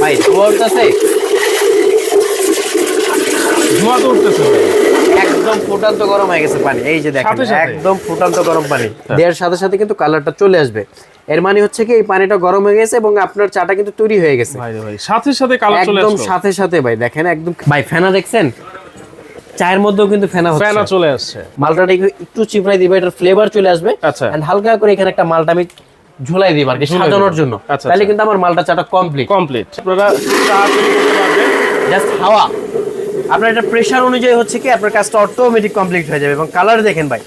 ভাই ধোয়া উঠতেছে? ধোঁয়া তো উঠতেছে। একদম ফুটান্ত গরম হয়ে গেছে পানি। এই যে দেখেন? একদম ফুটান্ত গরম পানি। দেওয়ার সাথে সাথে কিন্তু কালারটা চলে আসবে। এর মানে হচ্ছে কি এই পানিটা গরম হয়ে গেছে এবং আপনার চাটা কিন্তু তৈরি হয়ে গেছে। সাথে সাথে কালার চলে একদম সাথে সাথে ভাই দেখেন একদম। ভাই ফেনা দেখছেন? চায়ের মধ্যেও কিন্তু ফেনা হচ্ছে। ফ্যানা চলে আসছে। মালটাটা একটু- চিপড়াই দিবে এটার ফ্লেভার চলে আসবে। আচ্ছা। হালকা করে এখানে একটা মালটা আমি ঝুলাই দিব আর কি সাজানোর জন্য। আচ্ছা, তাহলে আচ্ছা। কিন্তু আমার মালটা চাটা কমপ্লিট কমপ্লিট আপনারা জাস্ট হাওয়া। আপনার এটা প্রেসার অনুযায়ী হচ্ছে কি আপনার কাজটা অটোমেটিক কমপ্লিট হয়ে যাবে। এবং কালার দেখেন ভাই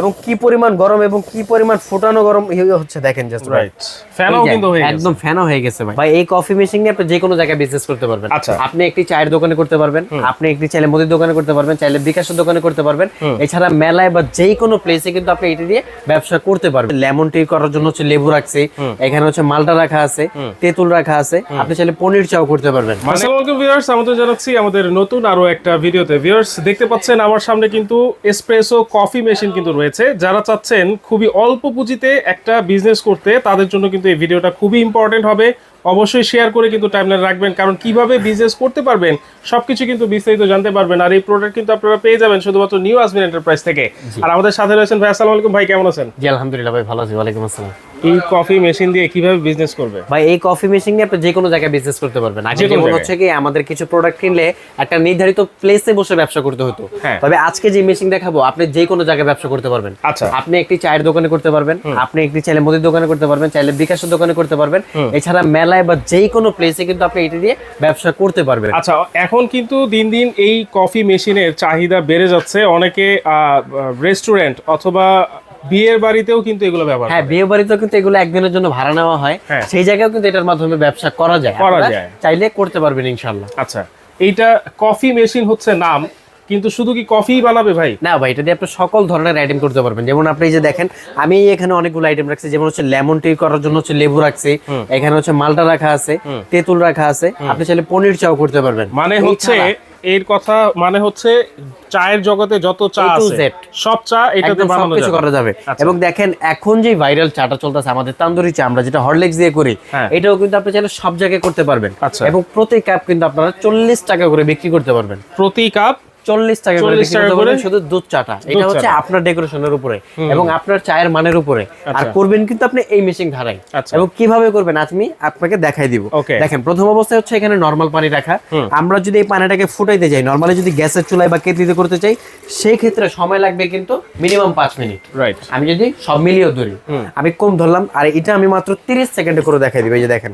এবং কি পরিমাণ গরম এবং কি পরিমাণ ফোটানো গরম হচ্ছে দেখেন জাস্ট রাইট ফ্যানও কিন্তু হয়ে গেছে। একদম ফ্যানও হয়ে গেছে ভাই। ভাই এই কফি মেশিন নিয়ে আপনি যে কোনো জায়গায় বিজনেস করতে পারবেন। আচ্ছা। আপনি একটি চায়ের দোকানে করতে পারবেন আপনি একটি চাইলে মুদির দোকানে করতে পারবেন চাইলে বিকাশের দোকানে করতে পারবেন। এছাড়া মেলায় বা যে কোনো প্লেসে কিন্তু আপনি এটা দিয়ে ব্যবসা করতে পারবেন। লেমন টি করার জন্য হচ্ছে লেবু রাখছে এখানে হচ্ছে মালটা রাখা আছে তেঁতুল রাখা আছে। আপনি চাইলে পনির চাও করতে পারবেন। আমাদের জানাচ্ছি আমাদের নতুন আরও একটা ভিডিওতে। ভিউয়ার্স দেখতে পাচ্ছেন আমার সামনে কিন্তু এসপ্রেসো কফি মেশিন কিন্তু রয়েছে। যারা চাচ্ছেন খুবই অল্প পুঁজিতে একটা বিজনেস করতে, তাদের জন্য কিন্তু এই ভিডিওটা খুবই ইম্পর্টেন্ট হবে। অবশ্যই শেয়ার করে কিন্তু টাইমলাইন রাখবেন। কারণ কীভাবে বিজনেস করতে পারবেন সবকিছু কিন্তু বিস্তারিত জানতে পারবেন। আর এই প্রোডাক্ট কিন্তু আপনারা পেয়ে যাবেন শুধুমাত্র নিউ আসমিন এন্টারপ্রাইজ থেকে। আর আমাদের সাথে রয়েছেন ভাই আসসালামু আলাইকুম ভাই কেমন আছেন? জি আলহামদুলিল্লাহ ভাই ভালো আছি ওয়ালাইকুম আসসালাম। এই কফি মেশিন দিয়ে কীভাবে বিজনেস করবে? ভাই এই কফি মেশিন নিয়ে আপনি যে কোনো জায়গায় বিজনেস করতে পারবেন। আগে যেমন হচ্ছে কি আমাদের কিছু প্রোডাক্ট কিনলে একটা নির্ধারিত প্লেসে বসে ব্যবসা করতে হতো। হ্যাঁ। তবে আজকে যে মেশিন দেখাবো আপনি যে কোনো জায়গায় ব্যবসা করতে পারবেন। আচ্ছা। আপনি একটি চায়ের দোকানে করতে পারবেন আপনি একটি চাইলে মুদির দোকানে করতে পারবেন চাইলে বিকাশের দোকানে করতে পারবেন। এছাড়া মেলায় বা যে কোনো প্লেসে কিন্তু আপনি এটা দিয়ে ব্যবসা করতে পারবেন আচ্ছা এখন কিন্তু দিন দিন এই কফি মেশিনের চাহিদা বেড়ে যাচ্ছে অনেকে রেস্টুরেন্ট অথবা বিয়ের বাড়িতেও কিন্তু এগুলো ব্যবহার হ্যাঁ। বিয়ে বাড়িতেও কিন্তু এগুলো একদিনের জন্য ভাড়া নেওয়া হয় হ্যাঁ। সেই জায়গায় কিন্তু এটার মাধ্যমে ব্যবসা করা যায় করা যায়। চাইলে করতে পারবেন ইনশাল্লাহ আচ্ছা এইটা কফি মেশিন হচ্ছে নাম কিন্তু শুধু কি কফি বানাবে ভাই? না ভাই এটা দিয়ে আপনি সকল ধরনের আইটেম করতে পারবেন। যেমন আপনি যে দেখেন আমি এখানে অনেকগুলো আইটেম রাখছি। যেমন হচ্ছে লেমন টি করার জন্য হচ্ছে লেবু রাখছি। এখানে হচ্ছে মালটা রাখা আছে তেঁতুল রাখা আছে। আপনি চাইলে পনির চাও করতে পারবেন। মানে হচ্ছে এর কথা মানে হচ্ছে চায়ের জগতে যত চা আছে। সব চা এটাতে বানানো যাবে। করা যাবে। আচ্ছা। এবং দেখেন এখন যে ভাইরাল চাটা চলতেছে আমাদের তান্দুরি চা আমরা যেটা হরলিক্স দিয়ে করি হ্যাঁ। এটাও কিন্তু আপনি চাইলে সব জায়গায় করতে পারবেন। আচ্ছা। এবং প্রতি কাপ কিন্তু আপনারা চল্লিশ টাকা করে বিক্রি করতে পারবেন। প্রতি কাপ চল্লিশ টাকা করে 40 বিক্রি টাকা করতে করে? শুধু দুধ চাটা। এটা হচ্ছে আপনার ডেকোরেশনের উপরে এবং আপনার চায়ের মানের উপরে। আর আচ্ছা। করবেন কিন্তু আপনি এই মেশিন ধারাই আচ্ছা। এবং কীভাবে করবেন আমি আপনাকে দেখাই দিব। দেখেন প্রথম অবস্থায় হচ্ছে এখানে নর্মাল পানি রাখা। আমরা যদি এই পানিটাকে ফুটাইতে যাই নর্মালি যদি গ্যাসের চুলায় বা কেতলিতে করতে চাই সেই ক্ষেত্রে সময় লাগবে কিন্তু মিনিমাম পাঁচ মিনিট রাইট আমি যদি সব মিলিয়েও ধরি আমি কম ধরলাম আর এটা আমি মাত্র তিরিশ সেকেন্ডে করে দেখাই দিব এই যে দেখেন।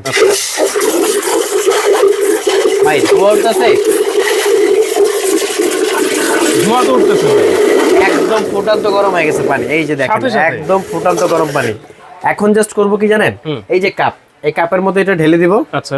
ভাই ধোয়া উঠতেছে ধোঁয়া তো উঠতেছে একদম ফুটান্ত গরম হয়ে গেছে পানি। এই যে দেখেন? একদম ফুটান্ত গরম পানি। এখন জাস্ট করব কি জানেন? এই যে কাপ এই কাপের মধ্যে এটা ঢেলে দিব। আচ্ছা।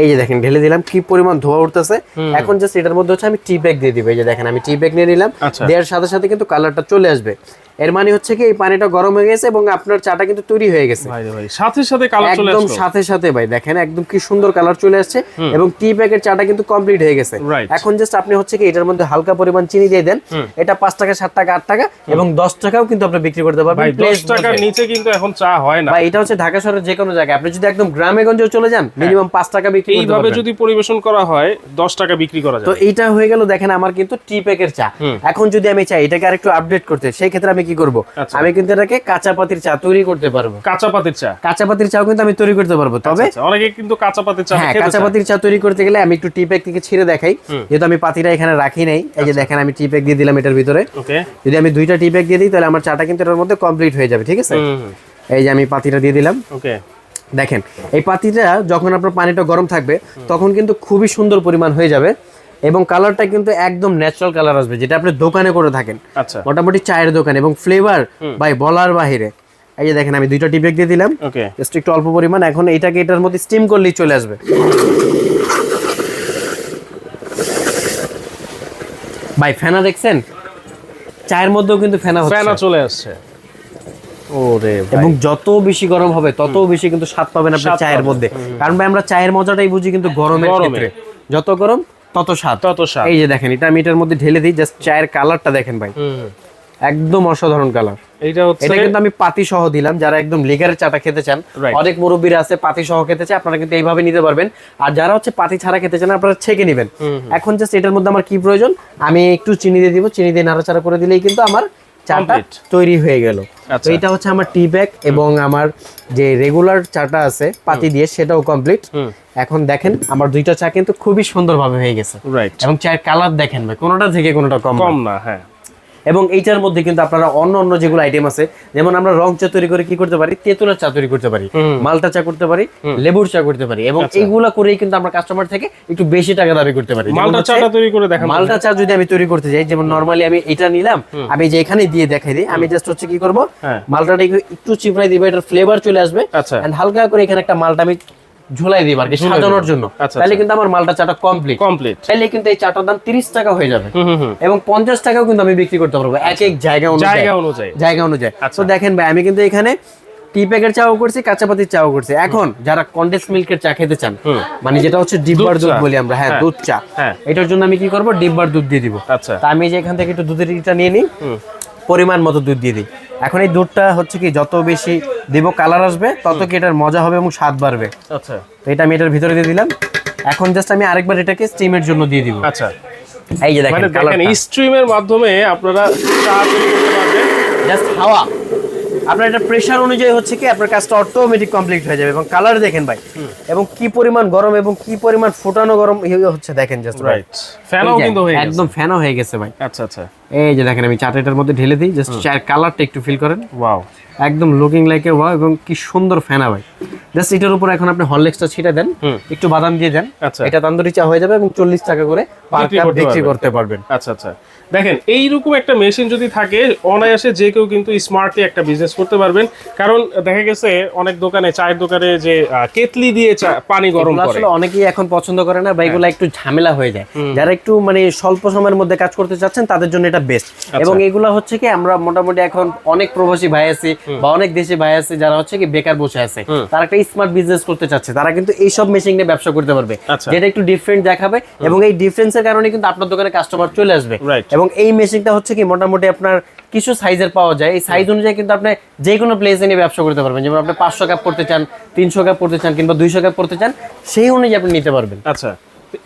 এই যে দেখেন ঢেলে দিলাম কি পরিমাণ ধোয়া উঠতেছে। এখন জাস্ট এটার মধ্যে হচ্ছে আমি টি ব্যাগ দিয়ে দিব। এই যে দেখেন আমি টি ব্যাগ নিয়ে নিলাম। আচ্ছা। দেওয়ার সাথে সাথে কিন্তু কালারটা চলে আসবে। এর মানে হচ্ছে কি এই পানিটা গরম হয়ে গেছে এবং আপনার চাটা কিন্তু তৈরি হয়ে গেছে। ভাই ভাই সাথে সাথে কালার চলে একদম সাথে সাথে ভাই দেখেন একদম কি সুন্দর কালার চলে আসছে এবং টি প্যাকের চাটা কিন্তু কমপ্লিট হয়ে গেছে। এখন জাস্ট আপনি হচ্ছে কি এটার মধ্যে হালকা পরিমাণ চিনি দিয়ে দেন। এটা পাঁচ টাকা সাত টাকা আট টাকা এবং দশ টাকাও কিন্তু আপনি বিক্রি করতে পারবেন। দশ টাকার নিচে কিন্তু এখন চা হয় না। ভাই এটা হচ্ছে ঢাকা শহরের যে কোনো জায়গায়। আপনি যদি একদম গ্রামে গঞ্জে চলে যান মিনিমাম পাঁচ টাকা বিক্রি এইভাবে যদি পরিবেশন করা হয় দশ টাকা বিক্রি করা যায় তো এইটা হয়ে গেল দেখেন আমার কিন্তু টি প্যাকের চা। এখন যদি আমি চাই এটাকে আরেকটু আপডেট করতে সেই ক্ষেত্রে আমি কি করব? আচ্ছা। আমি কিন্তু এটাকে কাঁচা পাতির চা তৈরি করতে পারব। কাঁচা পাতির চা? কাঁচা পাতির চাও কিন্তু আমি তৈরি করতে পারব। তবে আচ্ছা, অনেকে কিন্তু কাঁচা পাতির চা হ্যাঁ কাঁচা পাতির চা তৈরি করতে গেলে আমি একটু টি থেকে ছিঁড়ে দেখাই। যেহেতু আমি পাতিটা এখানে রাখি নাই এই যে দেখেন আমি টি দিয়ে দিলাম এটার ভিতরে। ওকে। যদি আমি দুইটা টি দিয়ে দিই তাহলে আমার চাটা কিন্তু এটার মধ্যে কমপ্লিট হয়ে যাবে ঠিক আছে? এই যে আমি পাতিটা দিয়ে দিলাম। ওকে। দেখেন এই পাতিটা যখন আপনার পানিটা গরম থাকবে তখন কিন্তু খুবই সুন্দর পরিমাণ হয়ে যাবে। এবং কালারটা কিন্তু একদম ন্যাচারাল কালার আসবে যেটা আপনি দোকানে করে থাকেন। আচ্ছা। মোটামুটি চায়ের দোকান এবং ফ্লেভার ভাই বলার বাহিরে। এই যে দেখেন আমি দুইটা টিপেক দিয়ে দিলাম। ওকে। জাস্ট একটু অল্প পরিমাণ। এখন এটাকে এটার মধ্যে স্টিম করলেই চলে আসবে। ভাই ফেনা দেখছেন? চায়ের মধ্যেও কিন্তু ফেনা হচ্ছে। ফ্যানা চলে আসছে। ওরে এবং যত বেশি গরম হবে তত বেশি কিন্তু স্বাদ পাবেন আপনি চায়ের মধ্যে। কারণ ভাই আমরা চায়ের মজাটাই বুঝি কিন্তু গরমের গরমে। ক্ষেত্রে। যত গরম তত স্বাদ। তত স্বাদ। এই যে দেখেন এটা আমি এটার মধ্যে ঢেলে দিই জাস্ট চায়ের কালারটা দেখেন ভাই। একদম অসাধারণ কালার। এটা হচ্ছে এটা কিন্তু আমি পাতি সহ দিলাম যারা একদম লিগারের চাটা খেতে চান। অনেক মুরব্বীরা আছে পাতি সহ খেতে চায় আপনারা কিন্তু এইভাবে নিতে পারবেন। আর যারা হচ্ছে পাতি ছাড়া খেতে চান আপনারা ছেঁকে নেবেন। এখন জাস্ট এটার মধ্যে আমার কি প্রয়োজন? আমি একটু চিনি দিয়ে দিব চিনি দিয়ে নাড়াচাড়া করে দিলেই কিন্তু আমার চাটা তৈরি হয়ে গেল। আচ্ছা। তো এটা হচ্ছে আমার টি ব্যাগ এবং আমার যে রেগুলার চাটা আছে পাতি দিয়ে সেটাও কমপ্লিট এখন দেখেন আমার দুইটা চা কিন্তু খুবই সুন্দরভাবে হয়ে গেছে। এবং চায়ের কালার দেখেন ভাই কোনোটা থেকে কোনোটা কম কম না হ্যাঁ। এবং এইটার মধ্যে কিন্তু আপনারা অন্য অন্য যেগুলো আইটেম আছে যেমন আমরা রং চা তৈরি করে কি করতে পারি? তেঁতুলের চা তৈরি করতে পারি মালটা চা করতে পারি লেবুর চা করতে পারি এবং আচ্ছা। এইগুলা করেই কিন্তু আমরা কাস্টমার থেকে একটু বেশি টাকা দাবি করতে পারি। মালটা চাটা তৈরি করে দেখান। মালটা চা যদি আমি তৈরি করতে যাই যেমন নরমালি আমি এটা নিলাম আমি যে এখানে দিয়ে দেখাই দিই আমি জাস্ট হচ্ছে কি করব হ্যাঁ। মালটাটা একটু- একটু চিপড়াই দিবে এটার ফ্লেভার চলে আসবে আচ্ছা। হালকা করে এখানে একটা মালটা আমি ঝুলাই দিব আর কি সাজানোর জন্য। আচ্ছা, তাহলে আচ্ছা। কিন্তু আমার মালটা চাটা কমপ্লিট কমপ্লিট তাহলে কিন্তু এই চাটার দাম তিরিশ টাকা হয়ে যাবে। এবং পঞ্চাশ টাকাও কিন্তু আমি বিক্রি করতে পারব। এক এক জায়গা অনুযায়ী। জায়গা অনুযায়ী। জায়গা অনুযায়ী। আচ্ছা। তো দেখেন ভাই আমি কিন্তু এখানে টি প্যাকের চাও করছি কাঁচা পাতির চাও করছি। এখন যারা কন্ডেন্স মিল্কের চা খেতে চান মানে যেটা হচ্ছে ডিব্বার দুধ বলি আমরা হ্যাঁ হ্যাঁ। দুধ চা। হ্যাঁ। এটার জন্য আমি কি করব? ডিব্বার দুধ দিয়ে দিব। আচ্ছা। তা আমি যে এখান থেকে একটু দুধের ইটা নিয়ে নিই। পরিমাণ মতো দুধ দিয়ে দিই। এখন এই দুধটা হচ্ছে কি যত বেশি দেবো কালার আসবে তত কি এটার মজা হবে এবং স্বাদ বাড়বে। আচ্ছা। তো এটা আমি এটার ভিতরে দিয়ে দিলাম। এখন জাস্ট আমি আরেকবার এটাকে স্টিমের জন্য দিয়ে দিব। আচ্ছা। এই যে দেখেন কালার দেখেন স্ট্রিমের মাধ্যমে আপনারা চা তৈরি করতে পারবেন। জাস্ট হাওয়া। আপনার এটা প্রেশার অনুযায়ী হচ্ছে কি আপনার কাজটা অটোমেটিক কমপ্লিট হয়ে যাবে। এবং কালার দেখেন ভাই এবং কি পরিমাণ গরম এবং কি পরিমাণ ফোটানো গরম ইয়ে হচ্ছে দেখেন জাস্ট রাইট ফ্যানও কিন্তু হয়ে গেছে। একদম ফ্যানও হয়ে গেছে ভাই। আচ্ছা আচ্ছা। এই যে দেখেন আমি চাটেটার মধ্যে ঢেলে দিই জাস্ট চায়ের কালারটা একটু ফিল করেন। ওয়াও একদম লুকিং লাইক এ ওয়াও এবং কি সুন্দর ফ্যানা ভাই। জাস্ট এটার উপর এখন আপনি হরলিক্সটা ছিটে দেন। একটু বাদাম দিয়ে দেন। আচ্ছা। এটা তান্দুরি চা হয়ে যাবে এবং চল্লিশ টাকা করে পার বিক্রি কাপ করতে বিক্রি পারবেন। করতে পারবেন। আচ্ছা আচ্ছা। দেখেন এইরকম একটা মেশিন যদি থাকে অনায়াসে যে কেউ কিন্তু স্মার্টলি একটা বিজনেস করতে পারবেন। কারণ দেখা গেছে অনেক দোকানে চায়ের দোকানে যে কেতলি দিয়ে চা- পানি গরম করে। আসলে অনেকেই এখন পছন্দ করে না বা এগুলো একটু ঝামেলা হয়ে যায়। যারা একটু মানে স্বল্প সময়ের মধ্যে কাজ করতে চাচ্ছেন তাদের জন্য এটা বেস্ট আচ্ছা। এবং এগুলো হচ্ছে কি আমরা মোটামুটি এখন অনেক প্রবাসী ভাই আছি বা অনেক দেশি ভাই আছে যারা হচ্ছে কি বেকার বসে আছে। তারা একটা স্মার্ট বিজনেস করতে চাচ্ছে তারা কিন্তু এই সব মেশিন নিয়ে ব্যবসা করতে পারবে। আচ্ছা। যেটা একটু ডিফারেন্ট দেখাবে এবং এই ডিফারেন্সের কারণে কিন্তু আপনার দোকানে কাস্টমার চলে আসবে। এবং এই মেশিনটা হচ্ছে কি মোটামুটি আপনার কিছু সাইজের পাওয়া যায়। এই সাইজ অনুযায়ী কিন্তু আপনি যে কোনো প্লেসে নিয়ে ব্যবসা করতে পারবেন। যেমন আপনি পাঁচশো কাপ পড়তে চান তিনশো কাপ পড়তে চান কিংবা দুইশো কাপ পড়তে চান সেই অনুযায়ী আপনি নিতে পারবেন। আচ্ছা।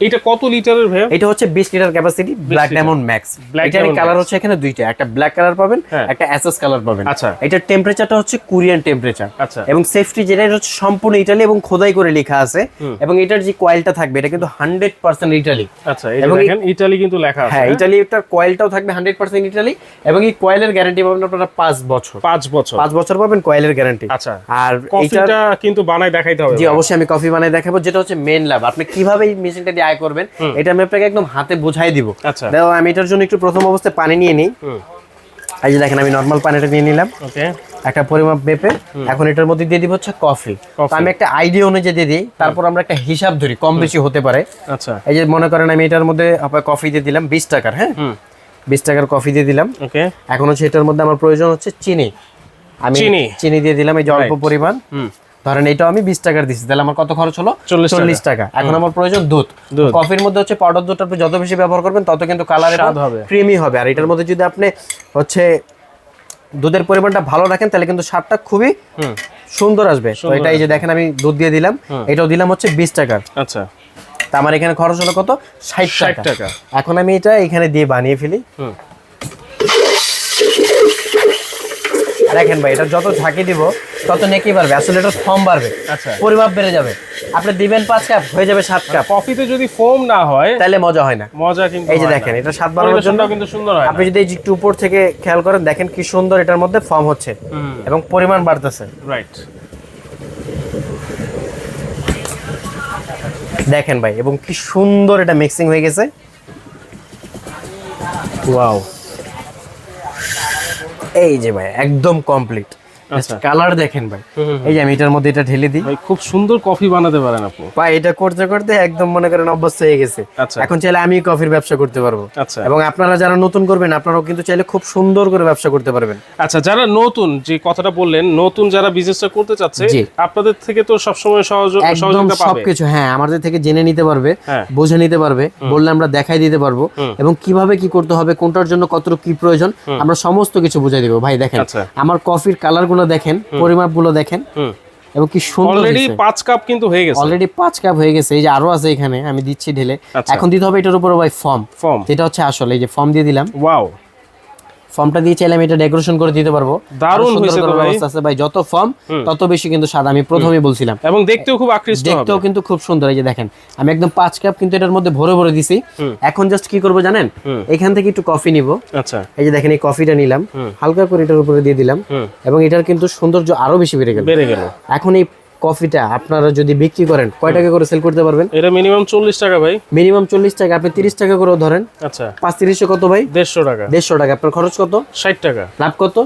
এটা কত লিটারের ভাইয়া? এটা হচ্ছে বিশ litre capacity Black Diamond Max এটার কালার হচ্ছে এখানে দুইটা একটা ব্ল্যাক কালার পাবেন হ্যাঁ। একটা অ্যাসেস কালার পাবেন। আচ্ছা। এটার টেম্পারেচারটা হচ্ছে কোরিয়ান টেম্পারেচার আচ্ছা। এবং সেফটি যেটা হচ্ছে সম্পূর্ণ ইটালি এবং খোদাই করে লেখা আছে। এবং এটার যে কয়েলটা থাকবে এটা কিন্তু হান্ড্রেড পার্সেন্ট ইটালি আচ্ছা এই এবং দেখেন ইটালি কিন্তু লেখা আছে হ্যাঁ ইটালি এটার কয়েলটাও থাকবে হান্ড্রেড পার্সেন্ট ইটালি এবং এই কয়েলের গ্যারান্টি পাবেন আপনারা পাঁচ বছর। পাঁচ বছর। পাঁচ বছর পাবেন কয়েলের গ্যারান্টি আচ্ছা। আর কফিটা কিন্তু বানাই দেখাইতে হবে জি অবশ্যই আমি কফি বানাই দেখাবো যেটা হচ্ছে মেন লাভ। আপনি কীভাবে এই মেশিনটা দিয়ে আয় করবেন এটা আমি আপনাকে একদম হাতে বোঝাই দিব। আচ্ছা। দেখো আমি এটার জন্য একটু প্রথম অবস্থায় পানি নিয়ে নিই। এই যে দেখেন আমি নর্মাল পানিটা নিয়ে নিলাম। ওকে। একটা পরিমাপ মেপে এখন এটার মধ্যে দিয়ে দিব হচ্ছে কফি তো আমি একটা আইডিয়া অনুযায়ী দিয়ে দিই তারপর আমরা একটা হিসাব ধরি কম বেশি হতে পারে। আচ্ছা। এই যে মনে করেন আমি এটার মধ্যে আপনার কফি দিয়ে দিলাম বিশ টাকার হ্যাঁ? বিশ টাকার কফি দিয়ে দিলাম। ওকে। এখন হচ্ছে এটার মধ্যে আমার প্রয়োজন হচ্ছে চিনি। আমি চিনি। চিনি দিয়ে দিলাম এই যে অল্প পরিমাণ। হুম। ধরেন এটাও আমি বিশ টাকার দিচ্ছি তাহলে আমার কত খরচ হলো? চল্লিশ টাকা। এখন আমার প্রয়োজন দুধ। কফির মধ্যে হচ্ছে পাউডার দুধ আপনি যত বেশি ব্যবহার করবেন তত কিন্তু কালার হবে। ক্রিমি হবে। আর এটার মধ্যে যদি আপনি হচ্ছে দুধের পরিমাণটা ভালো রাখেন তাহলে কিন্তু স্বাদটা খুবই সুন্দর আসবে। তো এটা এই যে দেখেন আমি দুধ দিয়ে দিলাম। এটাও দিলাম হচ্ছে বিশ টাকার আচ্ছা। তা আমার এখানে খরচ হলো কত? ষাট 60 টাকা। টাকা। এখন আমি এটা এখানে দিয়ে বানিয়ে ফেলি। দেখেন ভাই এটা যত ঝাঁকি দিব তত নেকি বাড়বে এটা ফর্ম বাড়বে আচ্ছা। পরিমাপ বেড়ে যাবে। আপনি দিবেন পাঁচ কাপ হয়ে যাবে সাত কাপ কফিতে যদি ফোম না হয় তাহলে মজা হয় না। মজা কিন্তু এই যে দেখেন এটা স্বাদ বাড়ানোর জন্য কিন্তু সুন্দর হয় আপনি যদি এই যে একটু উপর থেকে খেয়াল করেন দেখেন কি সুন্দর এটার মধ্যে ফর্ম হচ্ছে এবং পরিমাণ বাড়তেছে। রাইট দেখেন ভাই এবং কি সুন্দর এটা মিক্সিং হয়ে গেছে। ওয়াও এই যে ভাই একদম কমপ্লিট। কালার দেখেন ভাই। এই যে আমি এটার মধ্যে এটা ঢেলে দিই। খুব সুন্দর কফি বানাতে পারেন আপনি। ভাই এটা করতে করতে একদম মনে করেন অভ্যস্ত হয়ে গেছে। আচ্ছা। এখন চাইলে আমি কফির ব্যবসা করতে পারব। আচ্ছা। এবং আপনারা যারা নতুন করবেন আপনারাও কিন্তু চাইলে খুব সুন্দর করে ব্যবসা করতে পারবেন। আচ্ছা যারা নতুন যে কথাটা বললেন নতুন যারা বিজনেসটা করতে চাচ্ছে আপনাদের থেকে তো সবসময় সহযোগিতা পাবে। সবকিছু হ্যাঁ আমাদের থেকে জেনে নিতে পারবে হ্যাঁ। বুঝে নিতে পারবে বললে আমরা দেখাই দিতে পারব। এবং কীভাবে কি করতে হবে কোনটার জন্য কতটুকু কি প্রয়োজন আমরা সমস্ত কিছু বুঝাই দেবো। ভাই দেখেন আচ্ছা। আমার কফির কালার গুলো দেখেন পরিমাপগুলো দেখেন এবং কি সুন্দর অলরেডি পাঁচ কাপ কিন্তু হয়ে গেছে। অলরেডি পাঁচ কাপ হয়ে গেছে এই যে আরও আছে এখানে আমি দিচ্ছি ঢেলে। আচ্ছা। এখন দিতে হবে এটার উপরে ভাই ফর্ম ফর্ম যেটা হচ্ছে আসলে এই যে ফর্ম দিয়ে দিলাম। ওয়াও ফর্মটা দিয়ে চাইলে আমি এটা ডেকোরেশন করে দিতে পারব। দারুণ হয়েছে তো ভাই। আছে। ভাই যত ফর্ম তত বেশি কিন্তু স্বাদ আমি প্রথমেই বলছিলাম। এবং দেখতেও খুব আকৃষ্ট হবে। দেখতেও কিন্তু খুব সুন্দর। এই যে দেখেন আমি একদম পাঁচ কাপ কিন্তু এটার মধ্যে ভরে ভরে দিছি। এখন জাস্ট কি করব জানেন? এখান থেকে একটু কফি নিব। আচ্ছা। এই যে দেখেন এই কফিটা নিলাম। হালকা করে এটার উপরে দিয়ে দিলাম। এবং এটার কিন্তু সৌন্দর্য আরও বেশি বেড়ে গেল। বেড়ে গেল। এখন এই কফিটা আপনারা যদি বিক্রি করেন কয় টাকা করে সেল করতে পারবেন? এটা মিনিমাম চল্লিশ টাকা ভাই। মিনিমাম চল্লিশ টাকা আপনি তিরিশ টাকা করে ধরেন। আচ্ছা। পাঁচ তিরিশে কত ভাই? দেড়শো টাকা। দেড়শো টাকা। আপনার খরচ কত? ষাট টাকা। লাভ কত?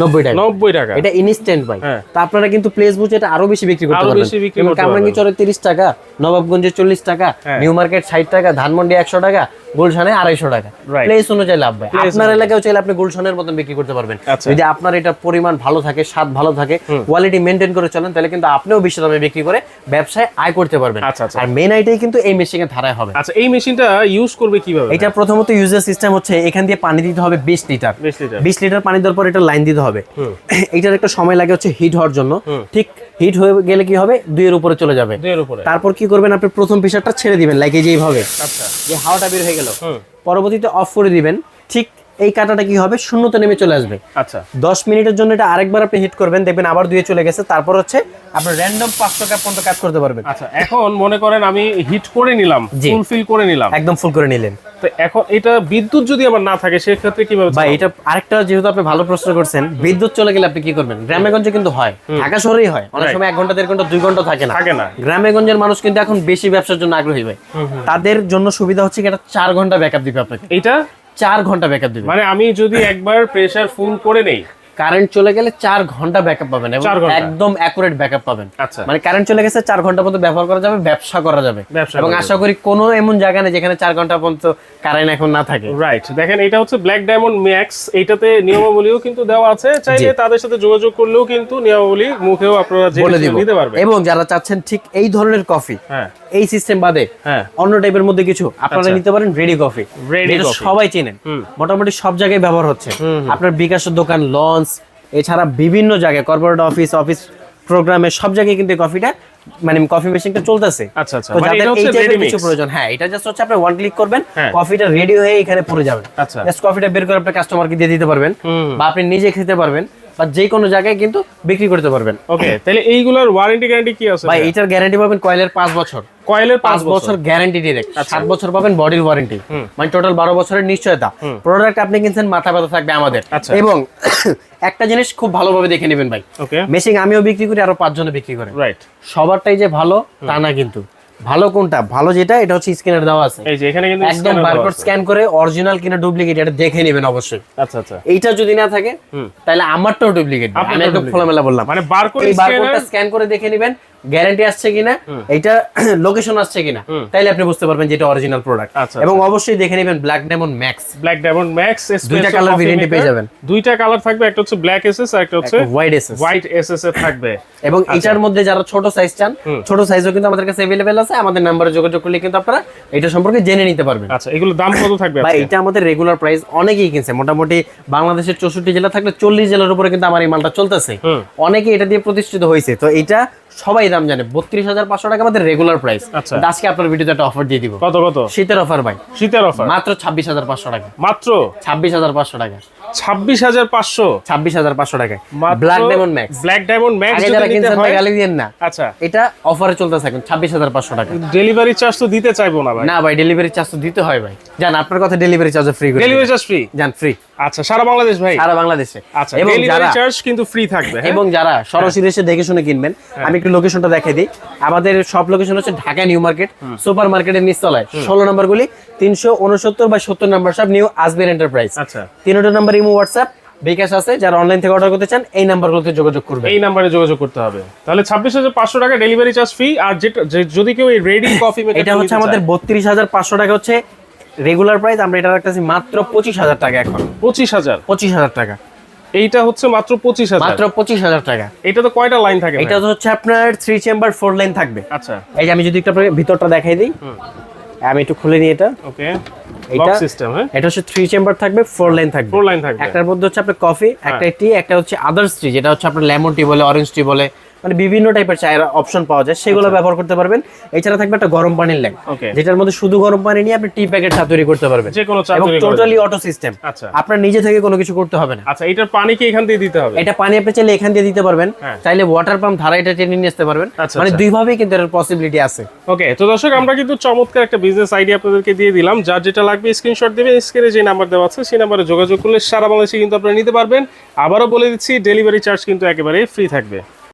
নব্বই টাকা। নব্বই টাকা। এটা ইনস্ট্যান্ট ভাই। তা আপনারা কিন্তু প্লেস বুঝে এটা আরও বেশি বিক্রি করতে পারবেন। কামরাঙ্গি চরে তিরিশ টাকা নবাবগঞ্জে চল্লিশ টাকা হ্যাঁ। নিউ মার্কেট ষাট টাকা ধানমন্ডি একশো টাকা গুলশানে আড়াইশো টাকা। প্লেস অনুযায়ী লাভ ভাই আপনার এলাকায় চাইলে আপনি গুলশানের মতন বিক্রি করতে পারবেন। আচ্ছা। যদি আপনার এটা পরিমাণ ভালো থাকে স্বাদ ভালো থাকে কোয়ালিটি মেনটেন করে চলেন তাহলে কিন্তু আপনিও বেশি দামে বিক্রি করে ব্যবসায় আয় করতে পারবেন। আচ্ছা, আচ্ছা। আর মেন আইটাই কিন্তু এই মেশিনের ধারায় হবে। আচ্ছা এই মেশিনটা ইউজ করবে কীভাবে? এটা প্রথমত ইউজার সিস্টেম হচ্ছে এখান দিয়ে পানি দিতে হবে বিশ লিটার বিশ লিটার বিশ লিটার পানি দেওয়ার পর এটা লাইন দিতে হবে। এইটার একটা সময় লাগে হচ্ছে হিট হওয়ার জন্য। ঠিক হিট হয়ে গেলে কি হবে? দুইয়ের উপরে চলে যাবে। তারপর কি করবেন আপনি? প্রথম প্রেশারটা ছেড়ে দিবেন লাইক এই যে এইভাবে। আচ্ছা। যে হাওয়াটা বের হয়ে গেল। পরবর্তীতে অফ করে দিবেন। ঠিক এই কাটাটা কি হবে? শূন্যতে নেমে চলে আসবে। আচ্ছা। দশ মিনিটের জন্য এটা আরেকবার আপনি হিট করবেন দেখবেন আবার দুয়ে চলে গেছে। তারপর হচ্ছে আপনার র্যান্ডম পাঁচশো কাপ পর্যন্ত কাজ করতে পারবেন। আচ্ছা এখন মনে করেন আমি হিট করে নিলাম ফুলফিল করে নিলাম। একদম ফুল করে নিলেন। তো এখন এটা বিদ্যুৎ যদি আমার না থাকে সেক্ষেত্রে কীভাবে ভাই এটা আরেকটা যেহেতু আপনি ভালো প্রশ্ন করছেন বিদ্যুৎ চলে গেলে আপনি কি করবেন? গ্রামেগঞ্জে কিন্তু হয়। ঢাকা শহরেই হয়। অনেক সময় এক ঘণ্টা দেড় ঘণ্টা দুই ঘণ্টা থাকে না। থাকে না। গ্রামেগঞ্জের মানুষ কিন্তু এখন বেশি ব্যবসার জন্য আগ্রহী ভাই তাদের জন্য সুবিধা হচ্ছে কি এটা চার ঘণ্টা ব্যাকআপ দিবে আপনাকে। এটা চার ঘণ্টা ব্যাকআপ দিবে। মানে আমি যদি একবার প্রেসার ফুল করে নেই কারেন্ট চলে গেলে চার ঘণ্টা ব্যাকআপ পাবেন এবং একদম অ্যাকুরেট ব্যাকআপ পাবেন। আচ্ছা। মানে কারেন্ট চলে গেছে চার ঘণ্টা পর্যন্ত ব্যবহার করা যাবে ব্যবসা করা যাবে। এবং আশা করি কোনো এমন জায়গা নেই যেখানে চার ঘণ্টা পর্যন্ত কারেন্ট এখন না থাকে। রাইট দেখেন এটা হচ্ছে ব্ল্যাক ডায়মন্ড ম্যাক্স এটাতে নিয়মাবলীও কিন্তু দেওয়া আছে। চাইলে তাদের সাথে যোগাযোগ করলেও কিন্তু নিয়মাবলী মুখেও আপনারা নিতে পারবেন। এবং যারা চাচ্ছেন ঠিক এই ধরনের কফি হ্যাঁ। এই সিস্টেম বাদে হ্যাঁ। অন্য টাইপের মধ্যে কিছু আপনারা আচ্ছা। নিতে পারেন রেডি কফি। সবাই চেনেন। মোটামুটি সব জায়গায় ব্যবহার হচ্ছে। আপনার বিকাশের দোকান লঞ্চ এছাড়া বিভিন্ন জায়গায় কর্পোরেট অফিস অফিস প্রোগ্রামে সব জায়গায় কিন্তু কফিটা মানে কফি মেশিনটা চলতেছে। আচ্ছা আচ্ছা। তো মানে যাদের এই টাইপের কিছু প্রয়োজন হ্যাঁ এটা জাস্ট হচ্ছে আপনি ওয়ান ক্লিক করবেন হ্যাঁ। কফিটা রেডি হয়ে এখানে পড়ে যাবে। আচ্ছা। জাস্ট কফিটা বের করে আপনার কাস্টমারকে দিয়ে দিতে পারবেন বা আপনি নিজে খেতে পারবেন। বা যে কোনো জায়গায় কিন্তু বিক্রি করতে পারবেন। ওকে তাহলে এইগুলোর ওয়ারেন্টি গ্যারান্টি কি আছে ভাই এটার গ্যারান্টি পাবেন কয়েলের পাঁচ বছর। কয়েলের পাঁচ বছর। গ্যারান্টি ডিরেক্ট আচ্ছা। সাত বছর পাবেন বডির ওয়ারেন্টি মানে টোটাল বারো বছরের নিশ্চয়তা। প্রোডাক্ট আপনি কিনছেন মাথা ব্যথা থাকবে আমাদের। আচ্ছা। এবং একটা জিনিস খুব ভালোভাবে দেখে নেবেন ভাই। মেশিন আমিও বিক্রি করি আরও পাঁচজনে বিক্রি করে। রাইট সবারটাই যে ভালো তা না কিন্তু। ভালো কোনটা? ভালো যেটা এটা হচ্ছে স্ক্যানার দেওয়া আছে। এই যে এখানে কিন্তু একদম বারকোড স্ক্যান করে অরিজিনাল কিনা ডুপ্লিকেট এটা দেখে নেবেন অবশ্যই। আচ্ছা আচ্ছা। এইটা যদি না থাকে তাহলে আমারটাও ডুপ্লিকেট আমি একদম। খোলামেলা বললাম। মানে বারকোড এই বারকোডটা স্ক্যান করে দেখে নেবেন গ্যারান্টি আসছে কিনা এইটা লোকেশন আসছে কিনা তাইলে আপনি বুঝতে পারবেন যে এটা অরিজিনাল প্রোডাক্ট আচ্ছা, এবং অবশ্যই দেখে নেবেন black diamond max black diamond max দুইটা colour variant এ পেয়ে যাবেন। দুইটা কালার থাকবে একটা হচ্ছে ব্ল্যাক এসএস আর একটা হচ্ছে হোয়াইট এসএস হোয়াইট এসএস এর থাকবে এবং এটার মধ্যে যারা ছোট সাইজ চান হুম। ছোট সাইজও কিন্তু আমাদের কাছে अवेलेबल আছে আমাদের নাম্বারে যোগাযোগ করলে কিন্তু আপনারা এটা সম্পর্কে জেনে নিতে পারবেন আচ্ছা এগুলো দাম কত থাকবে ভাই আজকে? এটা আমাদের রেগুলার প্রাইস অনেকেই কিনছে মোটামুটি বাংলাদেশের চৌষট্টি জেলা থাকলে চল্লিশ জেলার উপরে কিন্তু আমার এই মালটা চলতেছে হুম। অনেকে এটা দিয়ে প্রতিষ্ঠিত হয়েছে তো এটা সবাই দাম জানে। বত্রিশ হাজার পাঁচশো টাকা আমাদের রেগুলার প্রাইস আচ্ছা। আজকে আপনার ভিডিওতে একটা অফার দিয়ে দিব। কত কত? শীতের অফার ভাই। শীতের অফার মাত্র ছাব্বিশ হাজার পাঁচশো টাকা। মাত্র? ছাব্বিশ হাজার পাঁচশো টাকা। ছাব্বিশ হাজার পাঁচশো। ছাব্বিশ হাজার পাঁচশো টাকায়। Black Diamond Max Black Diamond Max যারা কিনছেন ভাই গালি দিয়েন না। আচ্ছা। এটা অফারে চলতেছে এখন ছাব্বিশ হাজার পাঁচশো টাকা। ডেলিভারি চার্জ তো দিতে চাইব না ভাই। না ভাই ডেলিভারি চার্জ তো দিতে হয় ভাই। জান আপনার কথা delivery charge free delivery charge free জান ফ্রি আচ্ছা সারা বাংলাদেশ ভাই? সারা বাংলাদেশে। আচ্ছা এবং যারা চার্জ কিন্তু ফ্রি থাকবে হ্যাঁ? এবং যারা সরাসরি এসে দেখে শুনে কিনবেন আমি একটু লোকেশনটা দেখাই দিই। আমাদের সব লোকেশন হচ্ছে ঢাকা নিউ মার্কেট সুপার মার্কেটের নিচতলায়। ষোলো নম্বর গুলি তিনশো উনসত্তর বা সত্তর নম্বর সব নিউ আসবের এন্টারপ্রাইজ আচ্ছা। তিনটা নাম্বার ইমো হোয়াটসঅ্যাপ বিকাশ আছে যারা অনলাইন থেকে অর্ডার করতে চান এই নাম্বারগুলোতে যোগাযোগ করবেন। এই নাম্বারে যোগাযোগ করতে হবে। তাহলে ছাব্বিশ হাজার পাঁচশো টাকা ডেলিভারি চার্জ ফ্রি আর যেটা যদি কেউ এই রেডি কফি এটা হচ্ছে আমাদের বত্রিশ হাজার পাঁচশো টাকা হচ্ছে রেগুলার প্রাইস আমরা এটা রাখতেছি মাত্র পঁচিশ হাজার টাকা এখন। পঁচিশ হাজার? পঁচিশ হাজার টাকা। এইটা হচ্ছে মাত্র পঁচিশ হাজার। মাত্র পঁচিশ হাজার টাকা। এটা তো কয়টা লাইন থাকে এটা তো হচ্ছে আপনার থ্রি চেম্বার ফোর লাইন থাকবে। আচ্ছা। এই যে আমি যদি একটু আপনাকে ভিতরটা দেখাই দিই। আমি একটু খুলে নিই এটা। ওকে লক সিস্টেম হ্যাঁ? এটা হচ্ছে থ্রি চেম্বার থাকবে ফোর লাইন থাকবে। ফোর লাইন থাকবে। একটার মধ্যে হচ্ছে আপনার কফি হ্যাঁ। একটা টি একটা হচ্ছে আদার্স টি যেটা হচ্ছে আপনার লেমন টি বলে অরেঞ্জ টি বলে। মানে বিভিন্ন টাইপের চায়ের অপশন পাওয়া যায় সেগুলো ব্যবহার করতে পারবেন। এছাড়া থাকবে একটা গরম পানির আচ্ছা। যেটার মধ্যে শুধু গরম পানি নিয়ে আপনি টি প্যাকেট চা তৈরি করতে পারবেন। যে কোনো চা এবং টোটালি অটো সিস্টেম আচ্ছা। আপনার নিজে থেকে কোনো কিছু করতে হবে না। আচ্ছা এটার পানি কি এখান দিয়ে দিতে হবে? এটা পানি আপনি চাইলে এখান দিয়ে দিতে পারবেন। হ্যাঁ। চাইলে ওয়াটার পাম্প ধারা এটা টেনে নিয়ে আসতে পারবেন। আচ্ছা, মানে আচ্ছা। দুই ভাবেই কিন্তু এর পসিবিলিটি আছে। ওকে তো দর্শক আমরা কিন্তু চমৎকার একটা বিজনেস আইডিয়া আপনাদেরকে দিয়ে দিলাম। যার যেটা লাগবে স্ক্রিনশট দেবেন স্ক্রিনে যে নাম্বার দেওয়া আছে সেই নাম্বারে যোগাযোগ করলে সারা বাংলাদেশে কিন্তু আপনারা নিতে পারবেন। আবারও বলে দিচ্ছি ডেলিভারি চার্জ কিন্তু একেবারে ফ্রি থাকবে।